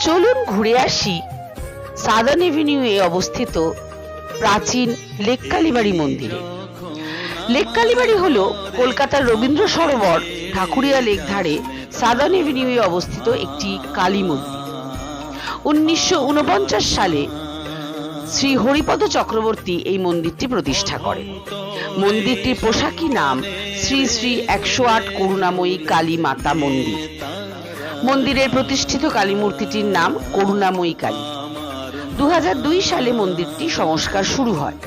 চলুন ঘুরে আসি। সাদার্ন এ অবস্থিত প্রাচীন লেক কালীবাড়ি মন্দিরে। লেক কালীবাড়ি হল কলকাতার রবীন্দ্র সরোবর ঠাকুরিয়া লেক ধারে সাদার্ন এভিনিউ এ অবস্থিত একটি কালী মন্দির। উনিশশো উনপঞ্চাশ সালে শ্রী হরিপদ চক্রবর্তী এই মন্দিরটি প্রতিষ্ঠা করেন মন্দিরটির পোশাকি নাম শ্রী শ্রী একশো আট করুণাময়ী কালী মাতা মন্দির। মন্দিরের প্রতিষ্ঠিত কালী মূর্তিটির নাম করুণাময়ী কালী। দু হাজার দুই সালে মন্দিরটি সংস্কার শুরু হয়।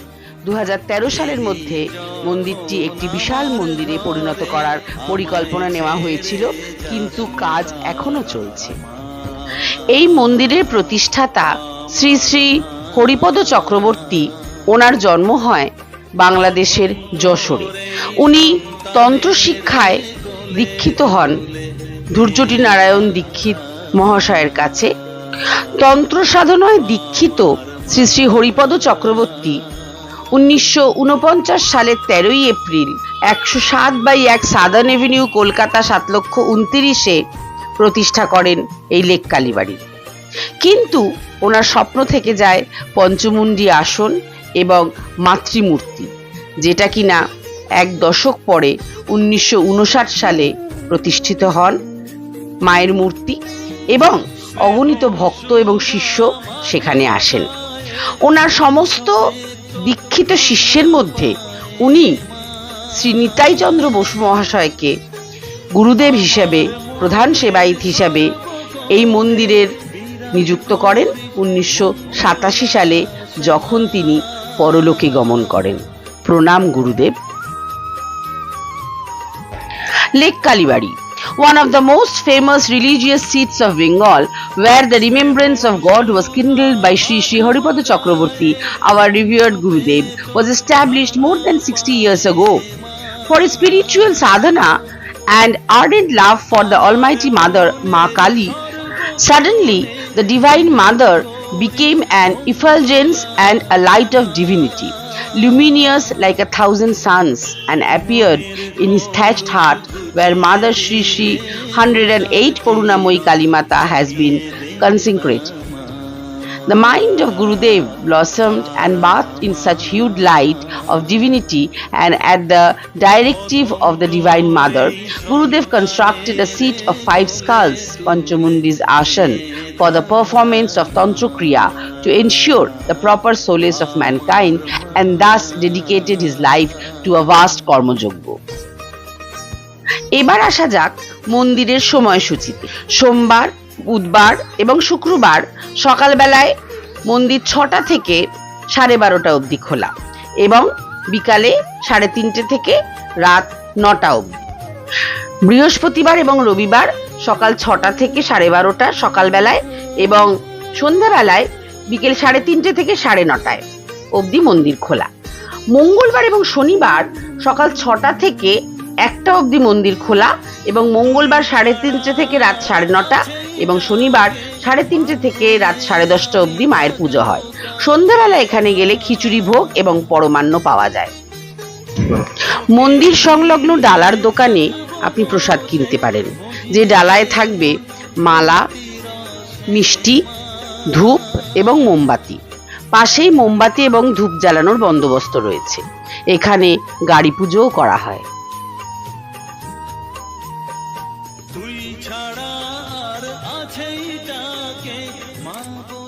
দু হাজার তেরো সালের মধ্যে মন্দিরটি একটি বিশাল মন্দিরে পরিণত করার পরিকল্পনা নেওয়া হয়েছিল, কিন্তু কাজ এখনও চলছে। এই মন্দিরের প্রতিষ্ঠাতা শ্রী শ্রী হরিপদ চক্রবর্তী, ওনার জন্ম হয় বাংলাদেশের যশোরে। উনি তন্ত্র শিক্ষায় দীক্ষিত হন। ধূর্যটি নারায়ণ দীক্ষিত মহাশয়ের কাছে। তন্ত্র সাধনায় দীক্ষিত শ্রী শ্রী হরিপদ চক্রবর্তী উনিশশো উনপঞ্চাশ সালের তেরোই এপ্রিল একশো সাত বাই এক সাদার্ন এভিনিউ, কলকাতা সাত লক্ষ উনতিরিশে প্রতিষ্ঠা করেন এই লেক কালীবাড়ি। কিন্তু ওনার স্বপ্ন থেকে যায় পঞ্চমুণ্ডী আসন এবং মাতৃমূর্তি, যেটা কিনা এক দশক পরে উনিশশো উনষাট সালে প্রতিষ্ঠিত হন। মায়ের মূর্তি এবং অগণিত ভক্ত এবং শিষ্য সেখানে আসেন। ওনার সমস্ত দীক্ষিত শিষ্যের মধ্যে উনি শ্রী নিতাইচন্দ্র বসু মহাশয়কে গুরুদেব হিসাবে, প্রধান সেবায়িত হিসাবে এই মন্দিরের নিযুক্ত করেন উনিশশো সাতাশি সালে যখন তিনি পরলোকে গমন করেন। প্রণাম গুরুদেব। Lake Kalibari one of the most famous religious seats of Bengal, where the remembrance of God was kindled by Sri Sri Haripada our revered Gurudev, was established more than 60 years ago. For spiritual sadhana and ardent love for the Almighty Mother, Ma Kali, suddenly the Divine Mother became an effulgence and a light of divinity, luminous like a thousand suns, and appeared in his thatched heart where Mother Shri Shri 108 Karunamoyi Kalimata has been consecrated. The mind of Gurudev blossomed and bathed in such huge light of divinity, and at the directive of the Divine Mother, Gurudev constructed a seat of five skulls, Panchamundis Ashan, for the performance of Tantra Kriya to ensure the proper solace of mankind and thus dedicated his life to a vast Karma Yoga. এবার আসা যাক মন্দিরের সময়সূচিতে সোমবার, বুধবার এবং শুক্রবার সকালবেলায় মন্দির ছটা থেকে সাড়ে বারোটা অবধি খোলা এবং বিকালে সাড়ে তিনটে থেকে রাত নটা অবধি। বৃহস্পতিবার এবং রবিবার সকাল ছটা থেকে সাড়ে বারোটা সকালবেলায় এবং সন্ধ্যাবেলায় বিকেল সাড়ে তিনটে থেকে সাড়ে নটায় অবধি মন্দির খোলা। মঙ্গলবার এবং শনিবার সকাল ছটা থেকে একটা অবধি মন্দির খোলা এবং মঙ্গলবার সাড়ে তিনটে থেকে রাত সাড়ে নটা এবং শনিবার সাড়ে তিনটে থেকে রাত সাড়ে দশটা অবধি মায়ের পুজো হয়। সন্ধ্যাবেলা এখানে গেলে খিচুড়ি ভোগ এবং পরমান্ন পাওয়া যায়। মন্দির সংলগ্ন ডালার দোকানে আপনি প্রসাদ কিনতে পারেন। যে ডালায় থাকবে মালা, মিষ্টি, ধূপ এবং মোমবাতি। পাশেই মোমবাতি এবং ধূপ জ্বালানোর বন্দোবস্ত রয়েছে। এখানে গাড়ি পুজোও করা হয়। তুই ছাড়া আর আছেই তাকে মা বলে